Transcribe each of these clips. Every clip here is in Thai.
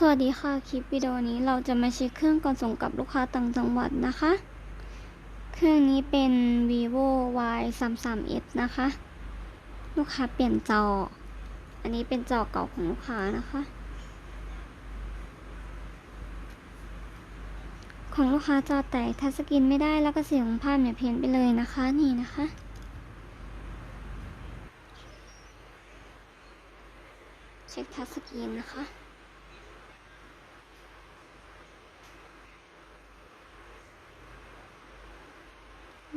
สวัสดีค่ะ คลิปวิดีโอนี้เราจะมาเช็คเครื่องก่อนส่งกับลูกค้าต่างจังหวัดนะคะ เครื่องนี้เป็น vivo y 3 3 s นะคะ ลูกค้าเปลี่ยนจอ อันนี้เป็นจอเก่าของลูกค้านะคะ ของลูกค้าจอแตกทัชสกรีนไม่ได้แล้วก็เสียงของภาพเนี่ยเพี้ยนไปเลยนะคะนี่นะคะเช็คทัชสกรีนนะคะ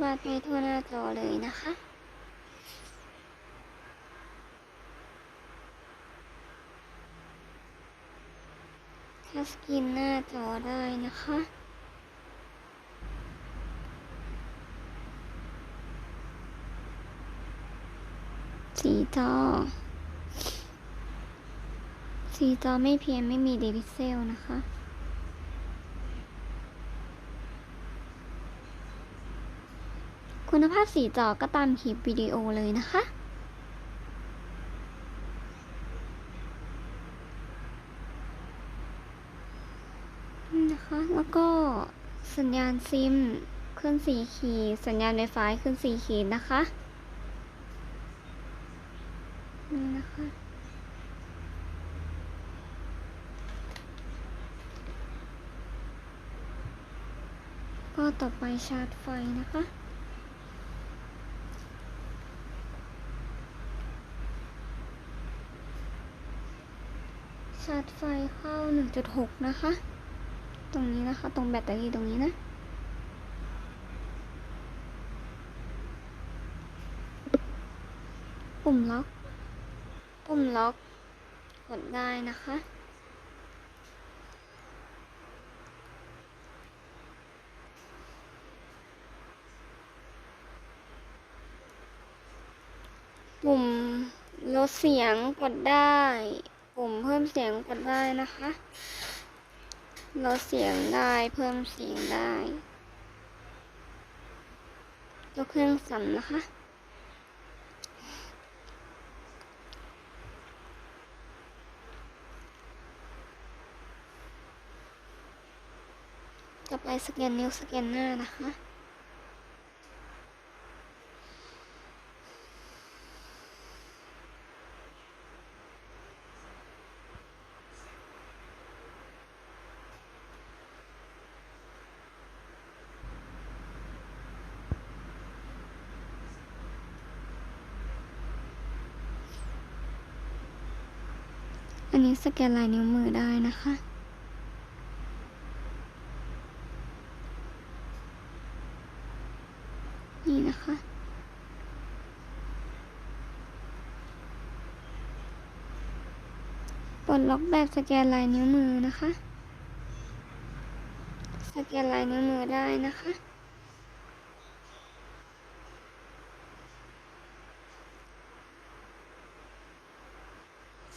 วาดไปทั่วหน้าจอเลยนะคะทัชสกรีนหน้าจอได้นะคะสีจอสีจอไม่เพียงไม่มีเดพิเซลนะคะ คุณภาพสีจอก็ตามคลิปวิดีโอเลยนะคะ นะคะ แล้วก็สัญญาณซิมขึ้นสีขีดสัญญาณ Wi-Fi ขึ้นสีขีดนะคะนี่นะคะก็ต่อไปชาร์จไฟนะคะ ชาร์จไฟเข้า 1.6 นะคะ ตรงนี้นะคะ ตรงแบตเตอรี่ตรงนี้นะ ปุ่มล็อก ปุ่มล็อก กดได้นะคะ ปุ่มลดเสียงกดได้ ปุ่มเพิ่มเสียงกดได้นะคะ ลดเสียงได้เพิ่มเสียงได้ยกเครื่องสั่นนะคะ ต่อไปสแกนนิ้วสแกนหน้านะคะ อันนี้สแกนลายนิ้วมือได้นะคะ นี่นะคะ ปลดล็อกแบบสแกนลายนิ้วมือนะคะ สแกนลายนิ้วมือได้นะคะ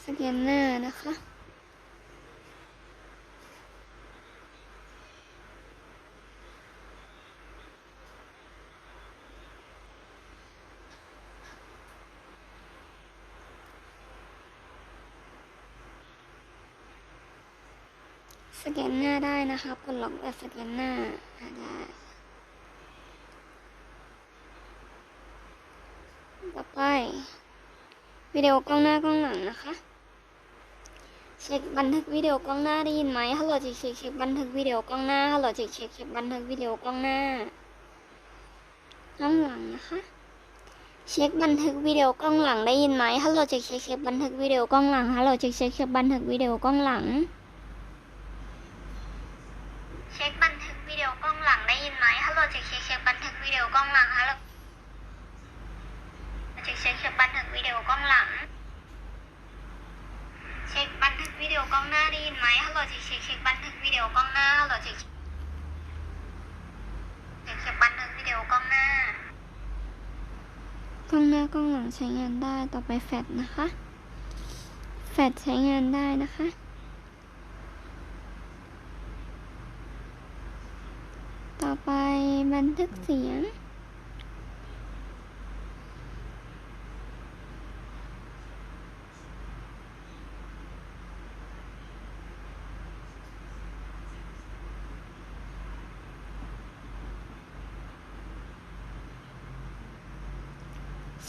สแกนหน้านะคะ สแกนหน้าได้นะคะปลดล็อกแบบสแกนหน้าได้ต่อไปวิดีโอกล้องหน้ากล้องหลังนะคะ เช็คบันทึกวิดีโอกล้องหน้าได้ยินไหมฮัลโหลเช็คเช็คเช็คบันทึกวิดีโอกล้องหน้าฮัลโหลเช็คเช็คเช็คบันทึกวิดีโอกล้องหน้ากล้องหลังนะคะ เช็คบันทึกวิดีโอกล้องหลังได้ยินไหมฮัลโหลเช็คเช็คเช็คบันทึกวิดีโอกล้องหลังฮัลโหลเช็คเช็คเช็คบันทึกวิดีโอกล้องหลัง เช็คบันทึกวิดีโอกล้องหลังได้ยินไหมฮัลโหลเช็คเช็คเช็คบันทึกวิดีโอกล้องหลังฮัลโหลเช็คเช็คเช็คบันทึกวิดีโอกล้องหลัง เช็คบันทึกวิดีโอกล้องหน้าได้ยินไหมฮัลโหลเช็คเช็คเช็คบันทึกวิดีโอกล้องหน้าฮัลโหลเช็คเช็คเช็คบันทึกวิดีโอกล้องหน้ากล้องหน้ากล้องหลังใช้งานได้ต่อไปแฟลชนะคะแฟลชใช้งานได้นะคะต่อไปบันทึกเสียง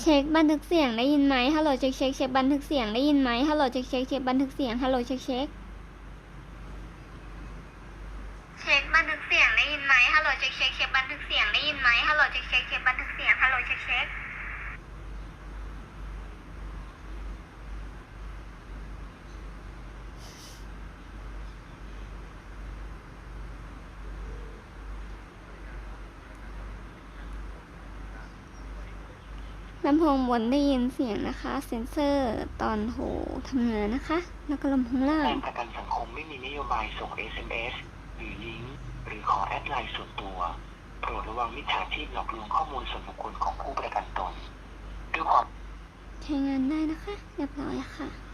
เช็คบันทึกเสียงได้ยินไหมฮัลโหลเช็คเช็คเช็คบันทึกเสียงได้ยินไหมฮัลโหลเช็คเช็คเช็คบันทึกเสียงฮัลโหลเช็คเช็คเช็คบันทึกเสียงได้ยินไหมฮัลโหลเช็คเช็คเช็คบันทึกเสียงได้ยินไหมฮัลโหลเช็คเช็คเช็คบันทึกเสียงฮัลโหลเช็คเช็ค ลำโพงบนได้ยินเสียงนะคะ เซ็นเซอร์ตอนโหทำงานนะคะ แล้วก็ลำโพงล่ากางรประกันสังคมไม่มีนโยบายส่ง SMS หรือลิงก์หรือขอแอดไลน์ส่วนตัวโปรดระวังมิจฉาชีพหลอกลวงข้อมูลส่วนบุคคลของผู้ประกันตนด้วยความใช้งานได้นะคะเรียบร้อยค่ะ